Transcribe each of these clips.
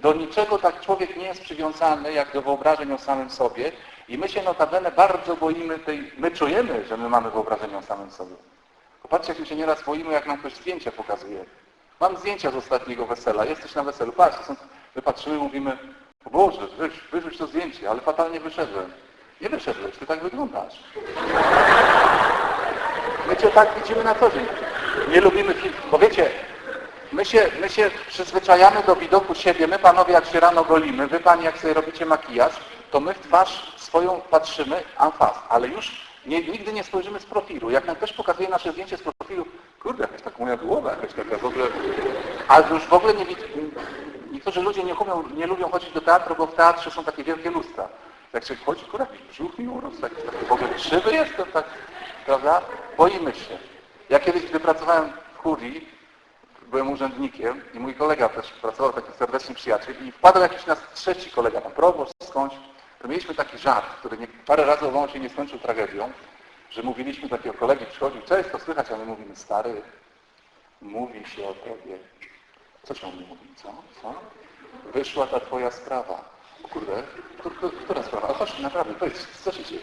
do niczego tak człowiek nie jest przywiązany, jak do wyobrażeń o samym sobie. I my się notabene bardzo boimy tej, my czujemy, że my mamy wyobrażenia o samym sobie. Popatrzcie, jak my się nieraz boimy, jak nam ktoś zdjęcia pokazuje. Mam zdjęcia z ostatniego wesela, jesteś na weselu, patrz, są, my patrzymy, mówimy, o Boże, weź, wyrzuć to zdjęcie, ale fatalnie wyszedłem. Nie wyszedłeś, ty tak wyglądasz. My cię tak widzimy na co dzień. Nie lubimy film, bo wiecie, my się, my się przyzwyczajamy do widoku siebie, my panowie jak się rano golimy, wy pani jak sobie robicie makijaż, to my w twarz swoją patrzymy en face, ale już nie, nigdy nie spojrzymy z profilu. Jak nam ktoś pokazuje nasze zdjęcie z profilu, kurde, jakaś taka moja głowa, jakaś taka w ogóle... A już w ogóle nie widzę... Niektórzy ludzie nie, lubią, nie lubią chodzić do teatru, bo w teatrze są takie wielkie lustra. Jak się chodzi, kurde, brzuch mi urósł, taki, taki w ogóle krzywy jestem, tak, prawda? Boimy się. Ja kiedyś, gdy pracowałem w Hurii, byłem urzędnikiem i mój kolega też pracował, taki serdeczny przyjaciel i wpadł jakiś nas trzeci kolega, tam proboszcz skądś, to mieliśmy taki żart, który nie, parę razy obało się nie skończył tragedią, że mówiliśmy takiego kolegi, przychodził, cześć, to słychać, a my mówimy, stary, mówi się o tobie. Co się o mnie mówi, co? Co? Wyszła ta twoja sprawa. O kurde, która sprawa? A chodź, naprawdę, powiedz, co się dzieje?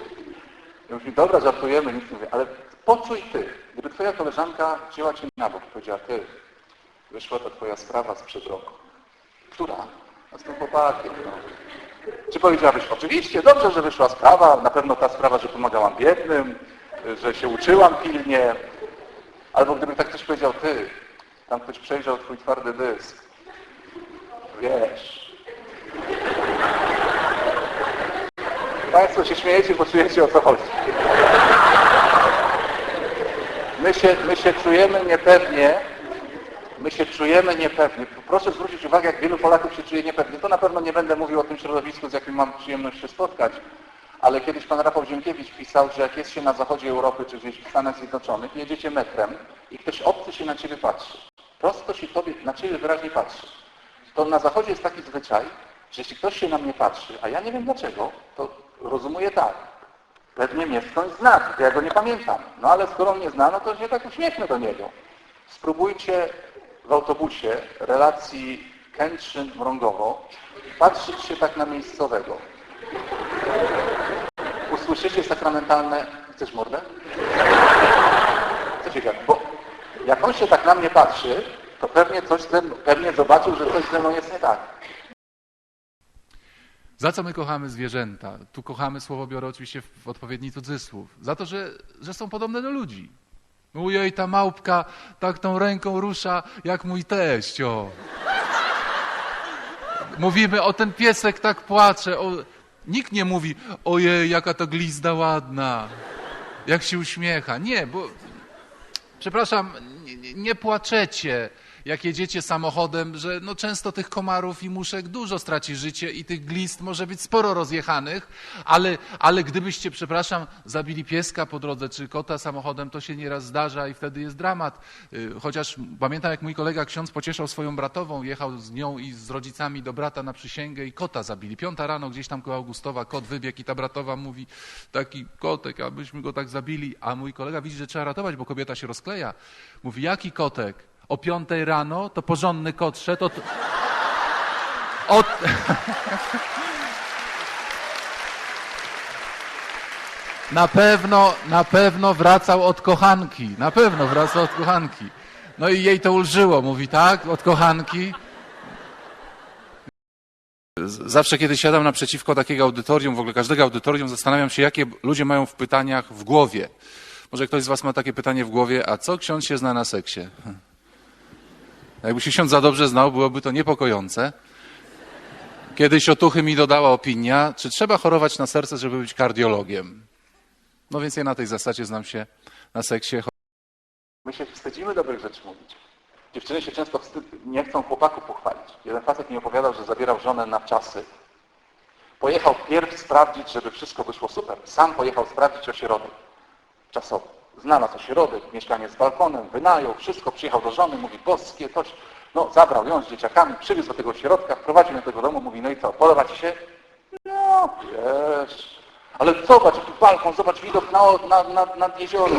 Ja mówię, dobra, żartujemy, nic nie mówię, ale poczuj ty, gdyby twoja koleżanka wzięła cię na bok i powiedziała, ty, wyszła ta twoja sprawa sprzed roku. Która? A z tym chłopakiem, no. Czy powiedziałabyś, oczywiście, dobrze, że wyszła sprawa, na pewno ta sprawa, że pomagałam biednym, że się uczyłam pilnie, albo gdyby tak ktoś powiedział, ty, tam ktoś przejrzał twój twardy dysk, wiesz. Państwo się śmiejecie, bo czujecie o co chodzi. My się, my się czujemy niepewnie, my się czujemy niepewnie. Proszę zwrócić uwagę, jak wielu Polaków się czuje niepewnie. To na pewno nie będę mówił o tym środowisku, z jakim mam przyjemność się spotkać, ale kiedyś pan Rafał Ziemkiewicz pisał, że jak jest się na zachodzie Europy, czy gdzieś w Stanach Zjednoczonych, jedziecie metrem i ktoś obcy się na ciebie patrzy. Prosto się tobie, na ciebie wyraźnie patrzy. To na zachodzie jest taki zwyczaj, że jeśli ktoś się na mnie patrzy, a ja nie wiem dlaczego, to rozumuję tak. Pewnie mnie skądś zna, ja go nie pamiętam. No ale skoro mnie zna, no to się tak uśmiechnę do niego. Spróbujcie w autobusie relacji Kętrzyn-Mrągowo patrzeć się tak na miejscowego. Usłyszycie sakramentalne... Chcesz mordę? Co ciekawe, bo jak on się tak na mnie patrzy, to pewnie coś ze mną, pewnie zobaczył, że coś ze mną jest nie tak. Za co my kochamy zwierzęta? Tu kochamy słowo biorę oczywiście w odpowiedni cudzysłów. Za to, że, że są podobne do ludzi. Ujej, ta małpka tak tą ręką rusza jak mój teść, o. Mówimy, o ten piesek tak płacze. O... Nikt nie mówi, ojej, jaka to glizda ładna, jak się uśmiecha. Nie, bo przepraszam, nie- nie płaczecie, jak jedziecie samochodem, że no często tych komarów i muszek dużo straci życie i tych glist może być sporo rozjechanych, ale, ale gdybyście, przepraszam, zabili pieska po drodze czy kota samochodem, to się nieraz zdarza i wtedy jest dramat. Y, Chociaż pamiętam, jak mój kolega ksiądz pocieszał swoją bratową, jechał z nią i z rodzicami do brata na przysięgę i kota zabili. Piąta rano gdzieś tam koło Augustowa kot wybiegł i ta bratowa mówi, taki kotek, abyśmy go tak zabili. A mój kolega widzi, że trzeba ratować, bo kobieta się rozkleja. Mówi, jaki kotek? O piątej rano to porządny kot szedł od... od... Na pewno, na pewno wracał od kochanki. Na pewno wracał od kochanki. No i jej to ulżyło. Mówi, tak, od kochanki. Zawsze, kiedy siadam naprzeciwko takiego audytorium, w ogóle każdego audytorium, zastanawiam się, jakie ludzie mają w pytaniach w głowie. Może ktoś z Was ma takie pytanie w głowie, a co ksiądz się zna na seksie? Jakby się ksiądz za dobrze znał, byłoby to niepokojące. Kiedyś otuchy mi dodała opinia, czy trzeba chorować na serce, żeby być kardiologiem. No więc ja na tej zasadzie znam się na seksie. My się wstydzimy dobrych rzeczy mówić. Dziewczyny się często wstyd, nie chcą chłopaków pochwalić. Jeden facet mi opowiadał, że zabierał żonę na czasy. Pojechał pierw sprawdzić, żeby wszystko wyszło super. Sam pojechał sprawdzić ośrodek czasowy. Znalazł ośrodek, mieszkanie z balkonem, wynajął, wszystko, przyjechał do żony, mówi, boskie, coś. No, zabrał ją z dzieciakami, przywiózł do tego ośrodka, wprowadził do tego domu, mówi, no i co, podoba ci się? No, wiesz. Ale zobacz, jaki balkon, zobacz widok na, na, na, nad jezioro.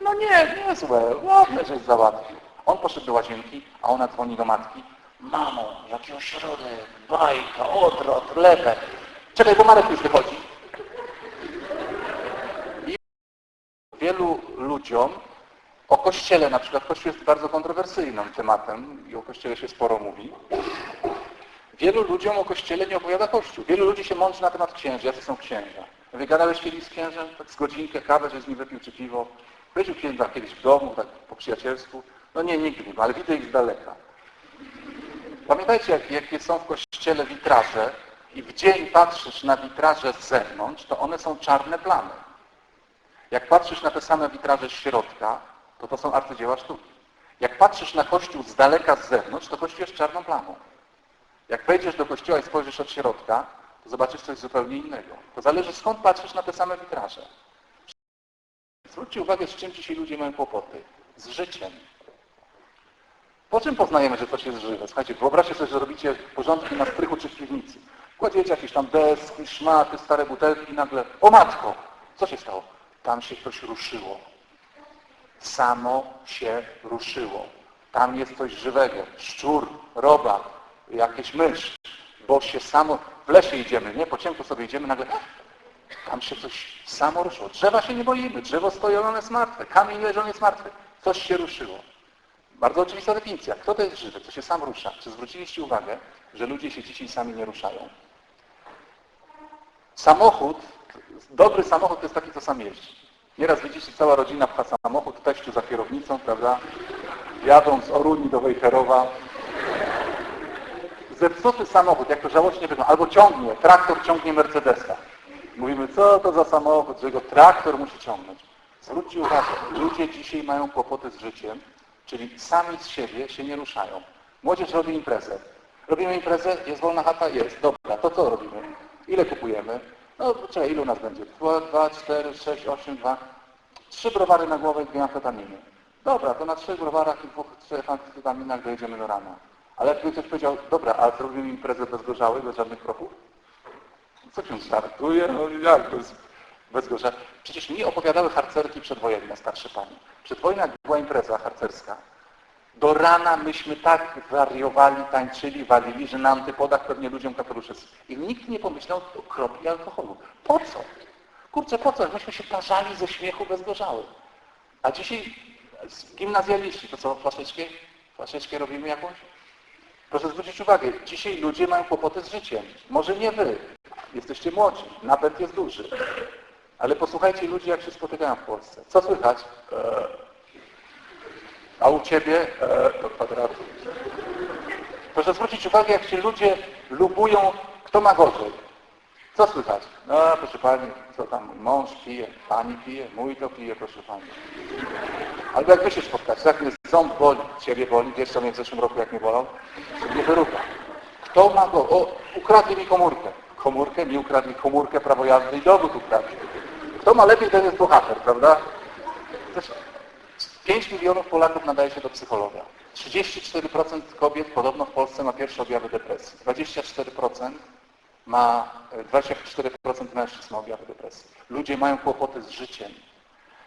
No nie, niezłe, ładne żeś załatwił. On poszedł do łazienki, a ona dzwoni do matki. Mamo, jaki ośrodek, bajka, odwrot, lewe. Czekaj, bo Marek już wychodzi. I wielu ludziom o Kościele na przykład, Kościół jest bardzo kontrowersyjnym tematem i o Kościele się sporo mówi. Wielu ludziom o Kościele nie opowiada Kościół. Wielu ludzi się mądrzy na temat księży, jacy są księża. Wy gadałeś kiedyś z księżem, tak z godzinkę, kawę, że z nim wypił czy piwo. Bylił księdza kiedyś w domu, tak po przyjacielsku. No nie, nigdy, nie, ale widzę ich z daleka. Pamiętajcie, jak, jakie są w kościele witraże i w dzień patrzysz na witraże z zewnątrz, to one są czarne plamy. Jak patrzysz na te same witraże z środka, to to są arcydzieła sztuki. Jak patrzysz na kościół z daleka z zewnątrz, to kościół jest czarną plamą. Jak wejdziesz do kościoła i spojrzysz od środka, to zobaczysz coś zupełnie innego. To zależy skąd patrzysz na te same witraże. Zwróćcie uwagę, z czym dzisiaj ludzie mają kłopoty. Z życiem. Po czym poznajemy, że coś jest żywe? Słuchajcie, wyobraźcie sobie, że robicie porządki na strychu czy w piwnicy. Kładziecie jakieś tam deski, szmaty, stare butelki i nagle, o matko, co się stało? Tam się coś ruszyło. Samo się ruszyło. Tam jest coś żywego. Szczur, robak, jakieś mysz. Bo się samo, w lesie idziemy, nie? Po ciemku sobie idziemy, nagle tam się coś samo ruszyło. Drzewa się nie boimy. Drzewo stoi, ono jest martwe. Kamień leży, on jest martwy. Coś się ruszyło. Bardzo oczywista definicja. Kto to jest żywy? Co się sam rusza? Czy zwróciliście uwagę, że ludzie się dzisiaj sami nie ruszają? Samochód, dobry samochód to jest taki, co sam jeździ. Nieraz widzicie, cała rodzina pcha samochód, teściu za kierownicą, prawda? Jadą z Oruni do Wejherowa. Zepsuty samochód, jak to żałośnie wygląda, albo ciągnie, traktor ciągnie Mercedesa. Mówimy, co to za samochód, że go traktor musi ciągnąć. Zwróćcie uwagę, ludzie dzisiaj mają kłopoty z życiem, czyli sami z siebie się nie ruszają. Młodzież robi imprezę. Robimy imprezę, jest wolna chata? Jest. Dobra, to co robimy? Ile kupujemy? No czekaj, ilu nas będzie? Dwa, dwa, cztery, sześć, osiem, dwa. Trzy browary na głowę i dwie amfetaminy. Dobra, to na trzech browarach i dwóch, trzech amfetaminach dojedziemy do rana. Ale jakby ktoś powiedział, dobra, ale zrobimy imprezę bez gorzałych, bez żadnych kroków? Co cię startuje? No jak bez, bez gorza? Przecież mi opowiadały harcerki przedwojenne, starsze pani. Przedwojna była impreza harcerska. Do rana myśmy tak wariowali, tańczyli, walili, że na antypodach pewnie ludziom kapelusze... I nikt nie pomyślał o kropli alkoholu. Po co? Kurczę, po co? Myśmy się tarzali ze śmiechu bez gorzałych. A dzisiaj gimnazjaliści, to co, flaszeczkę? Flaszeczkę robimy jakąś? Proszę zwrócić uwagę, dzisiaj ludzie mają kłopoty z życiem. Może nie wy, jesteście młodzi, napęd jest duży. Ale posłuchajcie ludzi, jak się spotykają w Polsce. Co słychać? A u ciebie? Do kwadratu. Proszę zwrócić uwagę, jak się ludzie lubują, kto ma gorzej. Co słychać? No, proszę Pani, co tam, mąż pije, Pani pije, mój to pije, proszę Pani. Albo jak wy się spotkacie, tak mnie ząb boli, ciebie boli, wiesz co mnie w zeszłym roku jak mnie bolał? Mnie wyrucha. Kto ma go? O, ukradli mi komórkę. Komórkę? Mi ukradli komórkę, prawo jazdy i dowód ukradli. Kto ma lepiej, ten jest bohater, prawda? Coś, 5 milionów Polaków nadaje się do psychologa. 34% kobiet podobno w Polsce ma pierwsze objawy depresji. 24% ma, 24% mężczyzn ma objawy depresji. Ludzie mają kłopoty z życiem.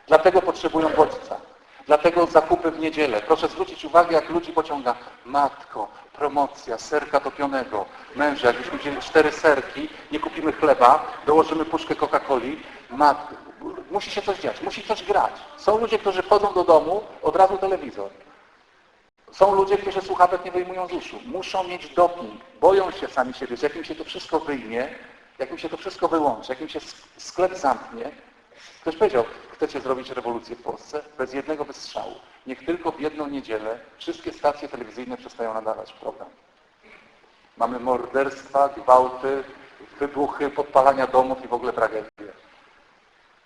Dlatego potrzebują bodźca. Dlatego zakupy w niedzielę. Proszę zwrócić uwagę, jak ludzi pociąga. Matko, promocja, serka topionego. Męża, jakbyśmy wzięli cztery serki, nie kupimy chleba, dołożymy puszkę Coca-Coli. Matko, musi się coś dziać, musi coś grać. Są ludzie, którzy wchodzą do domu, od razu telewizor. Są ludzie, którzy słuchawek nie wyjmują z uszu. Muszą mieć doping. Boją się sami siebie, że jak im się to wszystko wyjmie, jak im się to wszystko wyłączy, jak im się sk- sklep zamknie. Ktoś powiedział, chcecie zrobić rewolucję w Polsce? Bez jednego wystrzału. Niech tylko w jedną niedzielę wszystkie stacje telewizyjne przestają nadawać program. Mamy morderstwa, gwałty, wybuchy, podpalania domów i w ogóle tragedie.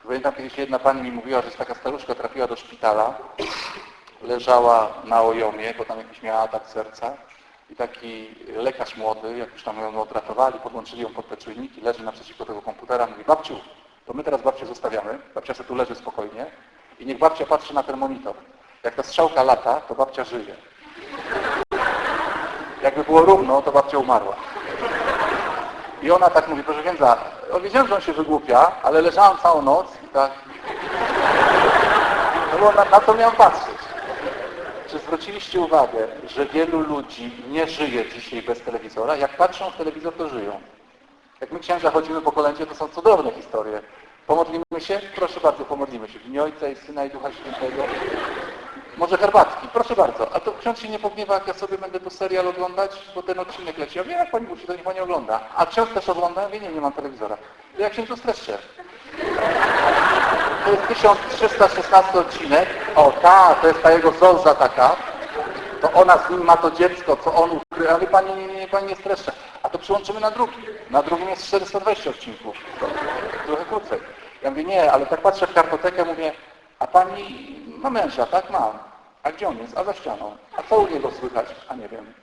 Pamiętam kiedyś jedna pani mi mówiła, że jest taka staruszka trafiła do szpitala, leżała na ojomie, bo tam jakiś miała atak serca i taki lekarz młody, jak już tam ją odratowali, podłączyli ją pod te czujniki, leży naprzeciwko tego komputera, mówi, babciu, to my teraz babcię zostawiamy, babcia sobie tu leży spokojnie i niech babcia patrzy na ten monitor. Jak ta strzałka lata, to babcia żyje. Jakby było równo, to babcia umarła. I ona tak mówi, proszę księdza, wiedziałem, że on się wygłupia, ale leżałam całą noc i tak... No bo na, na to miałem patrzeć. Czy zwróciliście uwagę, że wielu ludzi nie żyje dzisiaj bez telewizora? Jak patrzą w telewizor, to żyją. Jak my księża chodzimy po kolędzie, to są cudowne historie. Pomodlimy się? Proszę bardzo, pomodlimy się. W imię Ojca i Syna i Ducha Świętego. Może herbatki? Proszę bardzo. A to ksiądz się nie pogniewa, jak ja sobie będę tu serial oglądać, bo ten odcinek leci. Ja wiem, jak pani musi, to niech pani ogląda. A ksiądz też ogląda? Ja wiem, nie, nie mam telewizora. To jak się tu streszczę? To jest 1316 odcinek. O, ta, to jest ta jego zołza taka. To ona z nim ma to dziecko, co on ukrył. Ale pani nie, nie, nie, pani nie streszcza. A to przyłączymy na drugi. Na drugim jest 420 odcinków. Trochę krócej. Ja mówię, nie, ale tak patrzę w kartotekę, mówię, a pani ma męża, tak? Mam. A gdzie on jest? A za ścianą. A co u niego słychać? A nie wiem.